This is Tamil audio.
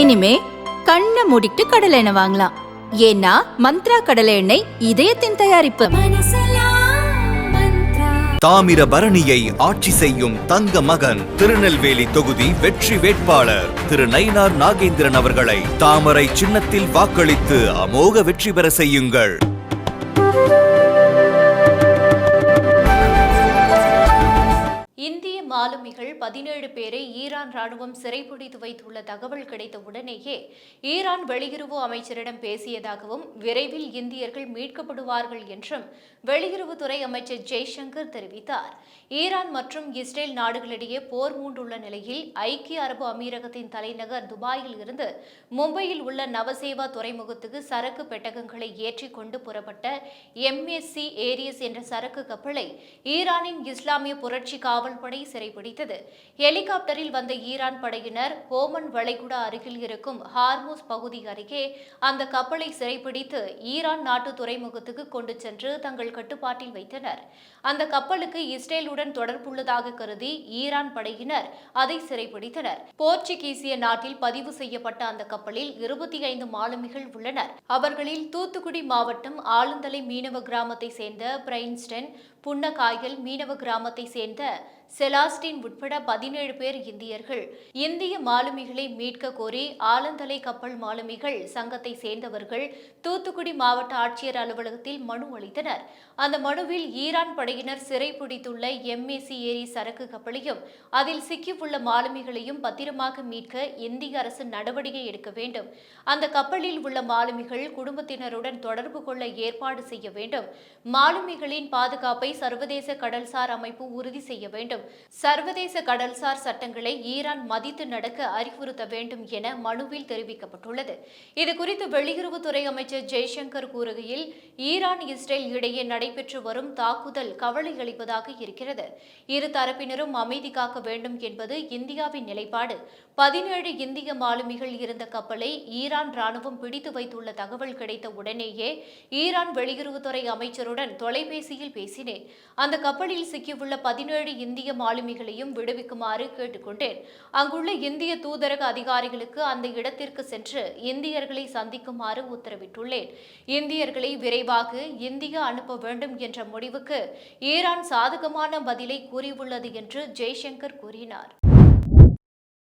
இனிமே கண்ணை மூடிட்டு கடலை எண்ணெய் வாங்கலாம். ஏன்னா மந்த்ரா கடலை எண்ணெய் இதயத்தின் தயாரிப்பு. தாமிரபரணியை ஆட்சி செய்யும் தங்க மகன் திருநெல்வேலி தொகுதி வெற்றி வேட்பாளர் திரு நயினார் நாகேந்திரன் அவர்களை தாமரை சின்னத்தில் வாக்களித்து அமோக வெற்றி பெற செய்யுங்கள். ஆளுமிகள் மாலுமிகள் பதினேழு பேரை ஈரான் ராணுவம் சிறைப்பிடித்து வைத்துள்ள தகவல் கிடைத்த உடனேயே ஈரான் வெளியுறவு அமைச்சரிடம் பேசியதாகவும் விரைவில் இந்தியர்கள் மீட்கப்படுவார்கள் என்றும் வெளியுறவுத்துறை அமைச்சர் ஜெய்சங்கர் தெரிவித்தார். ஈரான் மற்றும் இஸ்ரேல் நாடுகளிடையே போர் மூண்டுள்ள நிலையில் ஐக்கிய அரபு அமீரகத்தின் தலைநகர் துபாயில் இருந்து மும்பையில் உள்ள நவசேவா துறைமுகத்துக்கு சரக்கு பெட்டகங்களை ஏற்றிக் கொண்டு புறப்பட்ட எம்எஸ்சி ஏரியஸ் என்ற சரக்கு கப்பலை ஈரானின் இஸ்லாமிய புரட்சி காவல்படை சிறைபிடித்தது ஹெலிகாப்டரில் வந்த ஈரான் படையினர் ஓமன் வளைகுடா அருகில் இருக்கும் ஹார்மோஸ் பகுதி அருகே அந்த கப்பலை சிறைப்பிடித்து ஈரான் நாட்டு துறைமுகத்துக்கு கொண்டு சென்று தங்கள் கட்டுப்பாட்டில் வைத்தனர். அந்த கப்பலுக்கு இஸ்ரேலுடன் தொடர்புள்ளதாக கருதி ஈரான் படையினர் அதை சிறைப்பிடித்தனர் போர்ச்சுகீசிய நாட்டில் பதிவு செய்யப்பட்ட அந்த கப்பலில் இருபத்தி ஐந்து மாலுமிகள் உள்ளனர். அவர்களில் தூத்துக்குடி மாவட்டம் ஆளுந்தலை மீனவ கிராமத்தை சேர்ந்த பிரைன்ஸ்டன் புன்னகாயல் மீனவ கிராமத்தை சேர்ந்த செலாஸ்டின் உட்பட பதினேழு பேர் இந்தியர்கள். இந்திய மாலுமிகளை மீட்க கோரி ஆலந்தலை கப்பல் மாலுமிகள் சங்கத்தை சேர்ந்தவர்கள் தூத்துக்குடி மாவட்ட ஆட்சியர் அலுவலகத்தில் மனு அளித்தனர். அந்த மனுவில் ஈரான் படையினர் சிறைப்பிடித்துள்ள எம்ஏசி ஏரி சரக்கு கப்பலையும் அதில் சிக்கியுள்ள மாலுமிகளையும் பத்திரமாக மீட்க இந்திய அரசு நடவடிக்கை எடுக்க வேண்டும். அந்த கப்பலில் உள்ள மாலுமிகள் குடும்பத்தினருடன் தொடர்பு கொள்ள ஏற்பாடு செய்ய வேண்டும். மாலுமிகளின் பாதுகாப்பை சர்வதேச கடல்சார் அமைப்பு உறுதி செய்ய வேண்டும். சர்வதேச கடல்சார் சட்டங்களை ஈரான் மதித்து நடக்க அறிவுறுத்த வேண்டும் என மனுவில் தெரிவிக்கப்பட்டுள்ளது. இதுகுறித்து வெளியுறவுத்துறை அமைச்சர் ஜெய்சங்கர் கூறுகையில் ஈரான் இஸ்ரேல் இடையே நடைபெற்று வரும் தாக்குதல் கவலை அளிப்பதாக இருக்கிறது. இரு தரப்பினரும் அமைதி காக்க வேண்டும் என்பது இந்தியாவின் நிலைப்பாடு. பதினேழு இந்திய மாலுமிகள் இருந்த கப்பலை ஈரான் ராணுவம் பிடித்து வைத்துள்ள தகவல் கிடைத்த உடனேயே ஈரான் வெளியுறவுத்துறை அமைச்சருடன் தொலைபேசியில் பேசினேன். அந்த கப்பலில் சிக்கியுள்ள பதினேழு இந்திய இந்திய மாலுமிகளையும் விடுவிக்குமாறு கேட்டுக்கொண்டேன். அங்குள்ள இந்திய தூதரக அதிகாரிகளுக்கு அந்த இடத்திற்கு சென்று இந்தியர்களை சந்திக்குமாறு உத்தரவிட்டுள்ளேன். இந்தியர்களை விரைவாக இந்தியா அனுப்ப வேண்டும் என்ற முடிவுக்கு ஈரான் சாதகமான பதிலை கூறியுள்ளது என்று ஜெய்சங்கர் கூறினார்.